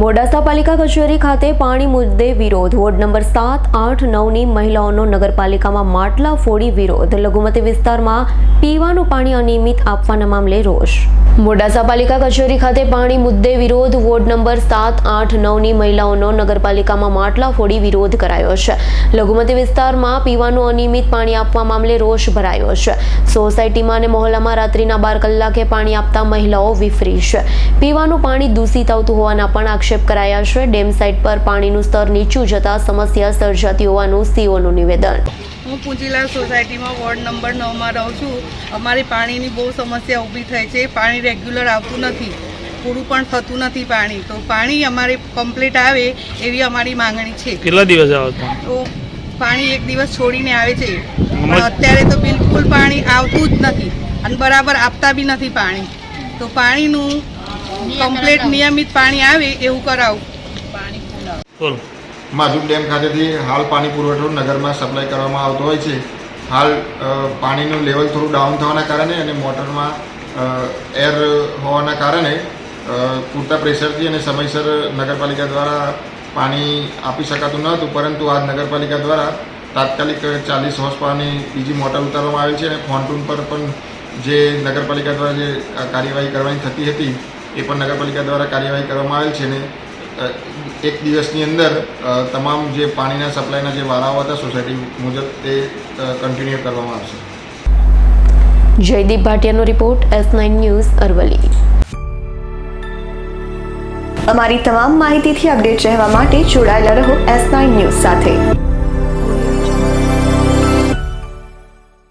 મોડાસા પાલિકા કચેરી ખાતે પાણી મુદ્દે વિરોધ. વોર્ડ નંબર સાત, આઠ, નવની મહિલાઓનો નગરપાલિકામાં માટલા ફોડી વિરોધ. લઘુમતી વિસ્તારમાં પીવાનું પાણી અનિયમિત આપવાના મામલે રોષ. મોડાસા પાલિકા કચેરી ખાતે પાણી મુદ્દે વિરોધ. વોર્ડ નંબર સાત, આઠ, નવની મહિલાઓનો નગરપાલિકામાં માટલા ફોડી વિરોધ કરાયો છે. લઘુમતી વિસ્તારમાં પીવાનું અનિયમિત પાણી આપવા મામલે રોષ ભરાયો છે. સોસાયટીમાં અને મહોલ્લામાં રાત્રિના બાર કલાકે પાણી આપતા મહિલાઓ વિફરી છે. પીવાનું પાણી દૂષિત આવતું હોવાના પણ આક્ષેપ કરાયા છે. ડેમ સાઇટ પર પાણીનું સ્તર નીચું જતા સમસ્યા સર્જાતી હોવાનું સીઓનું નિવેદન. હું પૂંજીલાલ સોસાયટીમાં વોર્ડ નંબર નવમાં રહું છું. અમારી પાણીની બહુ સમસ્યા ઊભી થઈ છે. પાણી રેગ્યુલર આવતું નથી. પૂરું પણ થતું નથી પાણી. તો પાણી અમારે કમ્પ્લીટ આવે એવી અમારી માંગણી છે. કેટલા દિવસ આવે તો? પાણી એક દિવસ છોડીને આવે છે. પણ અત્યારે તો બિલકુલ પાણી આવતું જ નથી. અને બરાબર આપતા બી નથી પાણી. તો પાણીનું કમ્પ્લીટ નિયમિત પાણી આવે એવું કરાવું. પાણી પુરાવો બોલો. માધુક ડેમ ખાતેથી હાલ પાણી પુરવઠો નગરમાં સપ્લાય કરવામાં આવતો હોય છે. હાલ પાણીનું લેવલ થોડું ડાઉન થવાના કારણે અને મોટરમાં એર હોવાના કારણે પૂરતા પ્રેશરથી અને સમયસર નગરપાલિકા દ્વારા પાણી આપી શકાતું ન હતું પરંતુ આજ નગરપાલિકા દ્વારા તાત્કાલિક ચાલીસ હોર્સ પાવરની બીજી મોટર ઉતારવામાં આવી છે અને ફોન્ટૂન પર પણ જે નગરપાલિકા દ્વારા જે કાર્યવાહી કરવાની થતી હતી એ પણ નગરપાલિકા દ્વારા કાર્યવાહી કરવામાં આવેલ છે અને એક દિવસની અંદર તમામ જે પાણીના સપ્લાયના જે વારાઓ હતા સોસાયટી મુજબ તે કન્ટિન્યુ કરવામાં આવશે. Jaydeep ભાટિયાનો report S nine news Aravalli અમારી તમામ માહિતીથી અપડેટ રહેવા માટે જોડાયેલા રહો એસ નાઇન ન્યૂઝ સાથે.